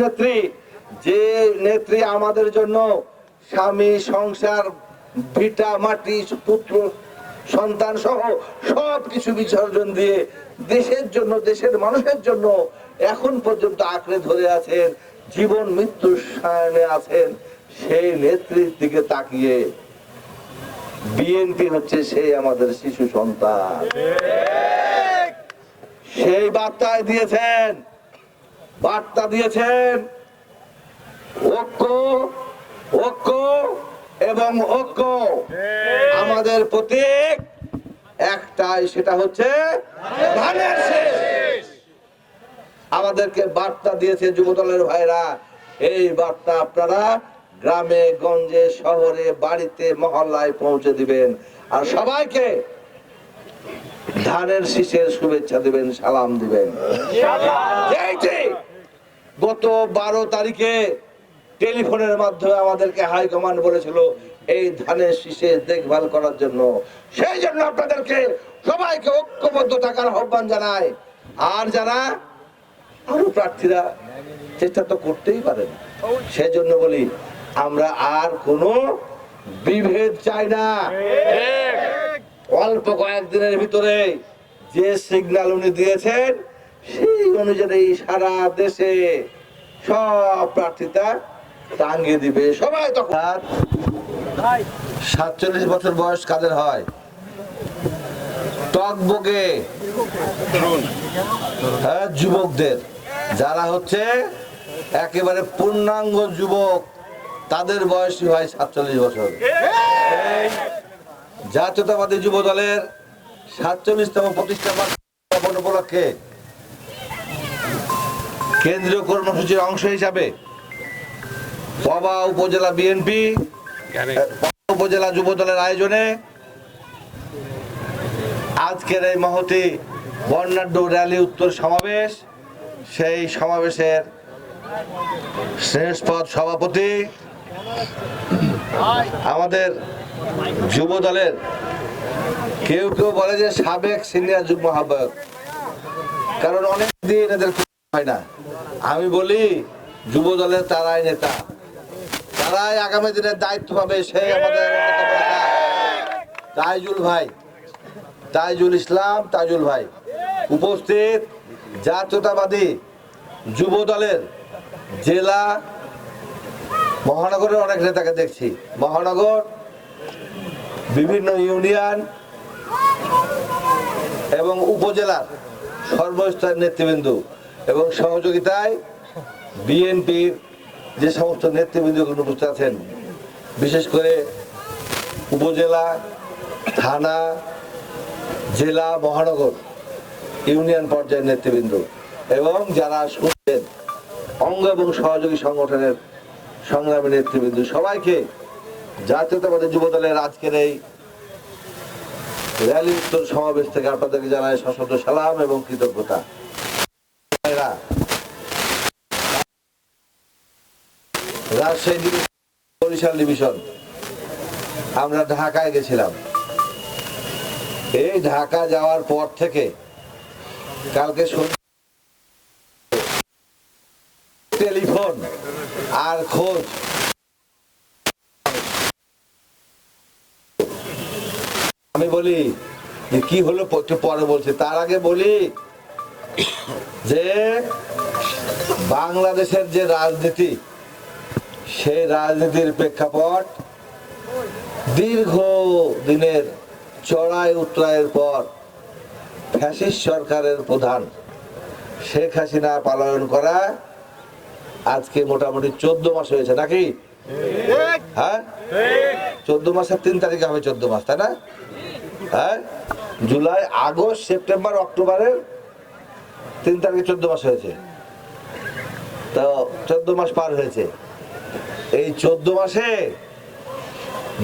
নেত্রী যে নেত্রী আমাদের জন্য স্বামী সংসার ভিটা মাটি পুত্র সন্তান সহ সব কিছু বিসর্জন দিয়ে দেশের জন্য দেশের মানুষের জন্য এখন পর্যন্ত আঁকড়ে ধরে আছেন জীবন মৃত্যু সায়নে আছেন সেই নেত্রীর দিকে তাকিয়ে বিএনপি হচ্ছে সেই আমাদের শিশু সন্তান। সেই বার্তায় দিয়েছেন বার্তা দিয়েছেন। ঐক্য ঐক্য এবং ঐক্য। আমাদের প্রতীক একটাই সেটা হচ্ছে ধানের শেষ। আমাদেরকে বার্তা দিয়েছে যুবদলের ভাইরা। এই বার্তা আপনারা গ্রামে গঞ্জে শহরে বাড়িতে মহল্লায় পৌঁছে দিবেন। আর সবাইকে ধানের শীষের শুভেচ্ছা দিবেন সালাম দিবেন। গত বারো তারিখে টেলিফোনের মাধ্যমে আমাদেরকে হাইকমান্ড বলেছিল এই ধানের শীষে দেখভাল করার জন্য। সেই জন্য আপনাদেরকে সবাইকে ঐক্যবদ্ধ থাকার আহ্বান জানায় আর যারা আরও প্রার্থীরা, চেষ্টা তো করতেই পারেন। সেজন্য বলি, আমরা আর কোনো বিভেদ চাই না। অল্প কয়েকদিনের ভিতরে যে সিগন্যাল উনি দিয়েছেন, সেই অনুযায়ী সারা দেশে সব প্রার্থীতা টাঙ্গিয়ে দিবে। সবাই তখন সাতচল্লিশ বছর বয়স কাদের হয়? টকবগে। হ্যাঁ যুবকদের। যারা হচ্ছে একেবারে পূর্ণাঙ্গ যুবক তাদের বয়সই হয় সাতচল্লিশ বছর। জাতীয়তাবাদী যুব দলের সাতচল্লিশতম প্রতিষ্ঠা উপলক্ষে কেন্দ্রীয় কর্মসূচির অংশ হিসাবে পবা উপজেলা বিএনপি উপজেলা যুব দলের আয়োজনে আজকের এই মহতি বর্ণাঢ্য র্যালি উত্তর সমাবেশ। সেই সমাবেশের শ্রেষ্ঠপদ সভাপতি আমাদের যুব দলের কেউ কেউ বলে যে সাবেক সিনিয়র যুগ্ম আহ্বায়ক। কারণ অনেক দিন এদের হয় না। আমি বলি যুব দলের তারাই নেতা। তারাই আগামী দিনের দায়িত্ব পাবে সেই আমাদের তাইজুল ভাই, তাইজুল ইসলাম, তাইজুল ভাই। উপস্থিত জাতীয়তাবাদী যুব দলের জেলা মহানগরের অনেক নেতাকে দেখছি। মহানগর, বিভিন্ন ইউনিয়ন এবং উপজেলার সর্বস্তরের নেতৃবৃন্দ। এবং সহযোগিতায় বিএনপির যে সমস্ত নেতৃবৃন্দগুলো উপস্থিত আছেন, বিশেষ করে উপজেলা, থানা, জেলা, মহানগর, ইউনিয়ন পর্যায়ের নেতৃবৃন্দ এবং যারা শুনছেন অঙ্গ এবং সহযোগী সংগঠনের সংগ্রামী নেতৃবৃন্দ, সবাইকে জাতীয়তাবাদী যুব দলের আজকের এই র্যালি উত্তর সমাবেশ থেকে আপনাদেরকে জানাই সশস্ত্র সালাম এবং কৃতজ্ঞতা। আমরা ঢাকায় গেছিলাম। এই ঢাকা যাওয়ার পর থেকে কালকে টেলিফোন আর খোঁজ। আমি বলি, কি হলো? পরে বলছি। তার আগে বলি যে বাংলাদেশের যে রাজনীতি সেই রাজনীতির প্রেক্ষাপট দীর্ঘ দিনের চড়াই উত্তরায়ের পর ফ্যাসিস্ট সরকারের প্রধান শেখ হাসিনা পালন করা আজকে মোটামুটি চোদ্দ মাস হয়েছে নাকি? হ্যাঁ? চোদ্দ মাসের তিন তারিখে হবে চোদ্দ মাস তাই না? হ্যাঁ? জুলাই আগস্ট সেপ্টেম্বর অক্টোবরের তিন তারিখে চোদ্দ মাস হয়েছে। তো চোদ্দ মাস পার হয়েছে। এই চোদ্দ মাসে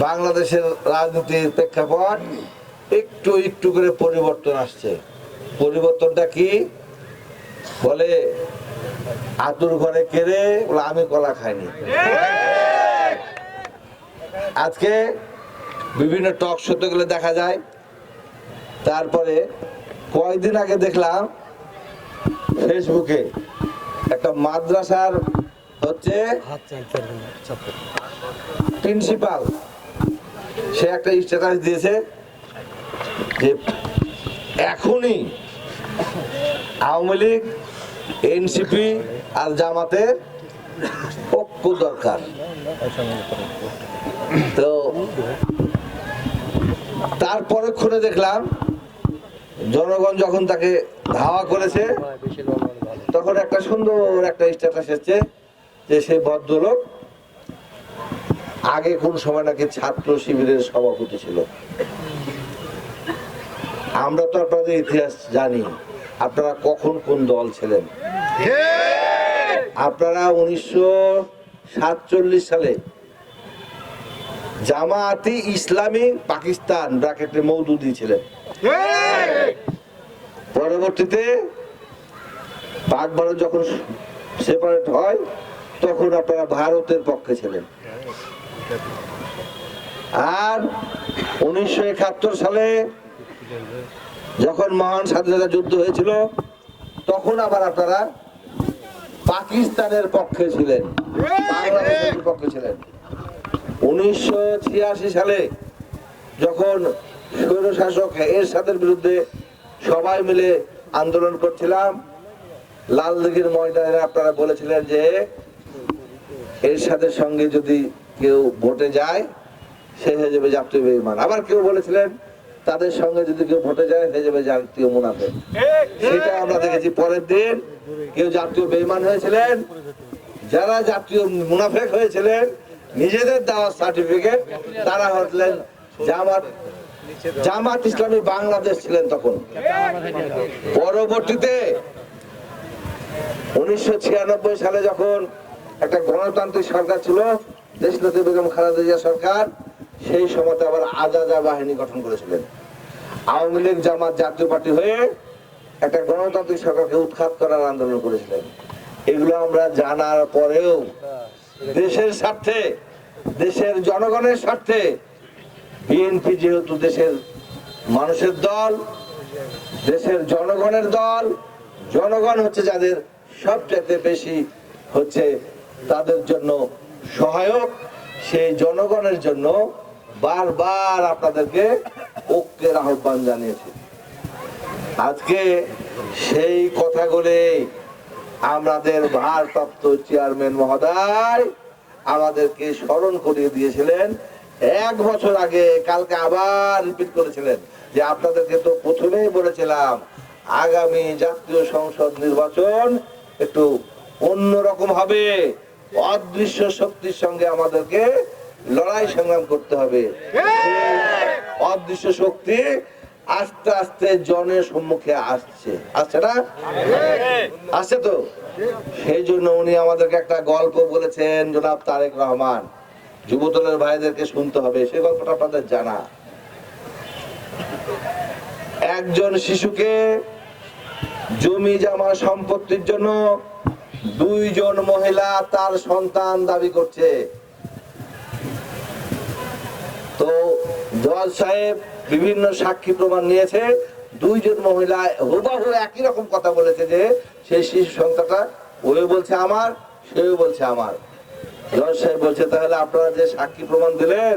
বাংলাদেশের রাজনীতির প্রেক্ষাপট একটু একটু করে পরিবর্তন আসছে। পরিবর্তনটা কি? বলে, আতুর ঘরে কেড়ে বলে, আমি কলা খাইনি। আজকে বিভিন্ন টক শোতে গেলে দেখা যায়। তারপরে কয়েকদিন আগে দেখলাম ফেসবুকে। একটা মাদ্রাসার হচ্ছে প্রিন্সিপাল। সে একটা স্ট্যাটাস দিয়েছে যে এখনই আওয়ামী লীগ এনসিপি আর জামাতের ঐক্য দরকার। তো তারপরে খুলে দেখলাম জনগণ যখন তাকে ধাওয়া করেছে, তখন একটা সুন্দর একটা স্ট্যাটাস এসছে যে সেই ভদ্রলোক আগে কোন সময় নাকি ছাত্র শিবিরের সভাপতি ছিল। আমরা তো আপনাদের ইতিহাস জানি, আপনারা কখন কোন দল ছিলেন? আপনারা উনিশশো সাতচল্লিশ সালে জামায়াতি ইসলামী পাকিস্তান, ব্র্যাকেটে মৌদুদি ছিলেন। পরবর্তীতে পাক ভারত যখন সেপারেট হয়, তখন আপনারা ভারতের পক্ষে ছিলেন। আর উনিশশো একাত্তর সালে যখন মহান স্বাধীনতা যুদ্ধ হয়েছিল, তখন আবার আপনারা পাকিস্তানের পক্ষে ছিলেন। পক্ষে ছিলেন। উনিশশো ছিয়াশি সালে যখন স্বৈরশাসক এরশাদের বিরুদ্ধে সবাই মিলে আন্দোলন করছিলাম। লাল দিঘির ময়দানে আপনারা বলেছিলেন যে এরশাদের সঙ্গে যদি কেউ ভোটে যায়, সে হয়ে যাবে জাতীয় বেইমান। আবার কেউ বলেছিলেন, তাদের সঙ্গে যদি কেউ ভোটে যায়, হয়ে যাবে জাতীয় মুনাফে সেটা আমরা দেখেছি পরের দিন। কেউ জাতীয় বেইমান হয়েছিলেন, যারা জাতীয় মুনাফেক হয়েছিলেন, নিজেদের দেওয়া সার্টিফিকেট তারা হলেন জামাত জামাত ইসলামী বাংলাদেশ ছিলেন তখন। পরবর্তীতে উনিশশো ছিয়ানব্বই সালে যখন একটা গণতান্ত্রিক সরকার ছিল দেশনেত্রী বেগম খালেদা সরকার, সেই সময় আবার আজাদা বাহিনী গঠন করেছিলেন। আওয়ামী লীগ জামাত জাতীয় পার্টি হয়ে একটা গণতান্ত্রিক সরকারকে উৎখাত করার আন্দোলন করেছিলেন। এগুলো আমরা জানার পরেও দেশের স্বার্থে, দেশের জনগণের স্বার্থে বিএনপি যেহেতু দেশের মানুষের দল, দেশের জনগণের দল, জনগণ হচ্ছে যাদের সবচেয়ে বেশি হচ্ছে তাদের জন্য সহায়ক, সেই জনগণের জন্য বারবার আপনাদেরকে ঐক্যের আহ্বান জানিয়েছি। আজকে সেই কথাগুলি আমাদের ভারপ্রাপ্ত চেয়ারম্যান মহোদয় আমাদেরকে স্মরণ করিয়ে দিয়েছিলেন। এক বছর আগে কালকে আবার রিপিট করেছিলেন যে আপনাদেরকে তো প্রথমেই বলেছিলাম আগামী জাতীয় সংসদ নির্বাচন একটু অন্যরকম হবে। অদৃশ্য শক্তির সঙ্গে আমাদেরকে লড়াই সংগ্রাম করতে হবে। অদৃশ্য শক্তি আস্তে আস্তে জনের সম্মুখে আসছে। আসছে না? আসছে তো? সেই জন্য উনি আমাদেরকে একটা গল্প বলেছেন জনাব তারেক রহমান। যুবদলের ভাইদেরকে শুনতে হবে সেই গল্পটা আপনাদের জানা। একজন শিশুকে জমি জমা সম্পত্তির জন্য দুইজন মহিলা তার সন্তান দাবি করছে। তো জজ সাহেব বিভিন্ন সাক্ষী প্রমাণ নিয়েছে, দুইজন মহিলা হুবাহু একই রকম কথা বলেছে যে, সেই শিশু সন্তানটা ওই বলছে আমার, সেও বলছে আমার। সাহেব বলছে, তাহলে আপনারা যে সাক্ষী প্রমাণ দিলেন,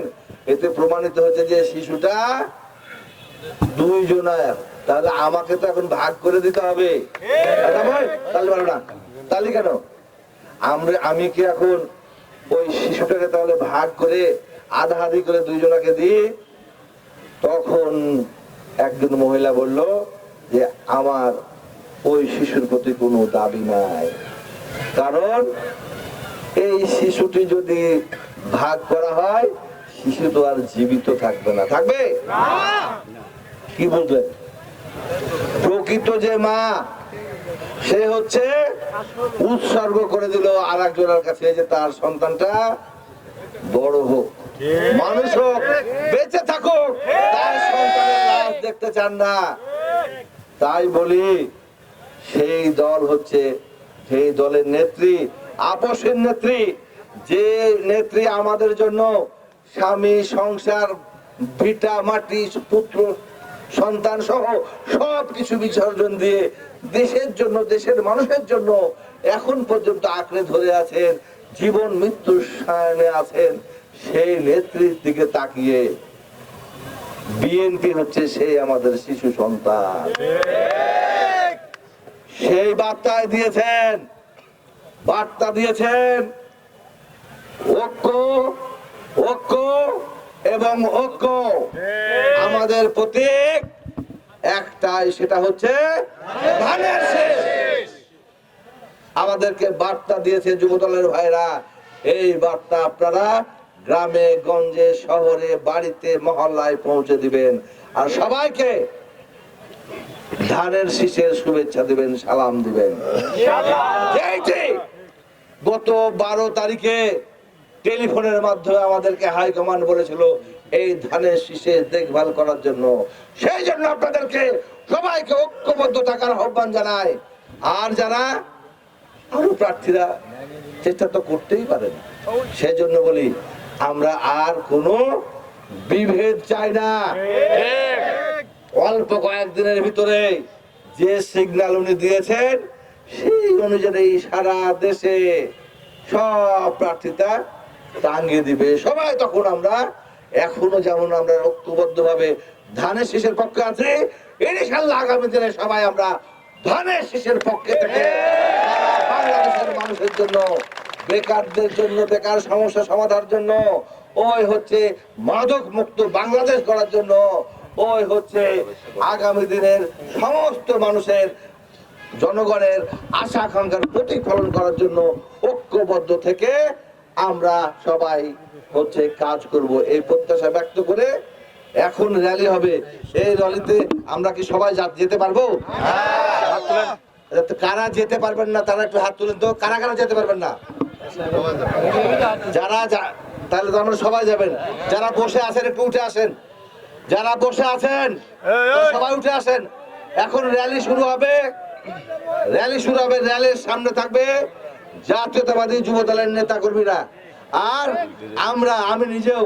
এতে প্রমাণিত হচ্ছে যে শিশুটা দুইজনের, তাহলে আমাকে তো এখন ভাগ করে দিতে হবে। তাহলে কেন? আমি কি এখন ওই শিশুটাকে তাহলে ভাগ করে আধা আধি করে দুইজনাকে দিই? তখন একজন মহিলা বলল যে, আমার ওই শিশুর প্রতি কোনো দাবি নাই। কারণ এই শিশুটি যদি ভাগ করা হয়, শিশু তো আর জীবিত থাকবে না। থাকবে? কি বলবেন প্রকৃত যে মা, সে হচ্ছে উৎসর্গ করে দিল আর একজনের কাছে যে তার সন্তানটা বড় হোক, মানুষ হোক, বেঁচে থাকুক, তার সন্তানের দেখতে চান না। তাই বলি, সেই দল হচ্ছে, সেই দলের নেত্রী আপসের নেত্রী যে নেত্রী আমাদের জন্য স্বামী সংসার ভিটা মাটি পুত্র সন্তান সহ সব কিছু বিসর্জন দিয়ে দেশের জন্য দেশের মানুষের জন্য এখন পর্যন্ত আঁকড়ে ধরে আছেন জীবন মৃত্যুর সায়নে আছেন সেই নেত্রীর দিকে তাকিয়ে। বিএনপি হচ্ছে সেই আমাদের শিশু সন্তান। সেই বার্তায় দিয়েছেন বার্তা দিয়েছেন। ঐক্য ঐক্য এবং ঐক্য। আমাদের প্রতীক একটাই সেটা হচ্ছে ধানের শেষ। আমাদেরকে বার্তা দিয়েছে যুবদলের ভাইরা। এই বার্তা আপনারা গ্রামে গঞ্জে শহরে বাড়িতে মহল্লায় পৌঁছে দিবেন। আর সবাইকে ধানের শীষের শুভেচ্ছা দিবেন সালাম দিবেন। গত বারো তারিখে টেলিফোনের মাধ্যমে আমাদেরকে হাইকমান্ড বলেছিল এই ধানের শীষে দেখভাল করার জন্য। সেই জন্য আপনাদেরকে সবাইকে ঐক্যবদ্ধ থাকার আহ্বান জানায় আর যারা আরও প্রার্থীরা চেষ্টা তো করতেই পারেন। সেই জন্য বলি আমরা আর কোনো বিভেদ চাই না। অল্প কয়েকদিনের ভিতরে যে সিগন্যাল উনি দিয়েছেন সেই অনুযায়ী সারা দেশে সব প্রার্থিতা টাঙ্গিয়ে দিবে। সবাই তখন আমরা এখনও যেমন আমরা ঐক্যবদ্ধ ভাবে ধানের শীষের পক্ষে আছি ইনশাল্লাহ আগামী দিনে সবাই আমরা ধানের শীষের পক্ষে থেকে বাংলাদেশের মানুষের জন্য, বেকারদের জন্য, বেকার সমস্যা সমাধানের জন্য, ওই হচ্ছে মাদক মুক্ত বাংলাদেশ করার জন্য, ওই হচ্ছে আগামী দিনের সমস্ত মানুষের জনগণের আশা আকাঙ্ক্ষার প্রতিফলন করার জন্য ঐক্যবদ্ধ থেকে আমরা সবাই হচ্ছে কাজ করব। এই প্রত্যাশা ব্যক্ত করে এখন র্যালি হবে। এই র্যালিতে আমরা কি সবাই যেতে পারব। তো কারা যেতে পারবেন না তারা একটু হাত তুলেন তো। কারা কারা যেতে পারবেন না? যারা তাহলে তো আমরা সবাই যাবেন। যারা বসে আছেন একটু উঠে আসেন। যারা বসে আছেন সবাই উঠে আসেন। এখন র্যালি শুরু হবে। র্যালি শুরু হবে র্যালির সামনে থাকবে জাতীয়তাবাদী যুব দলের নেতাকর্মীরা। আর আমরা আমি নিজেও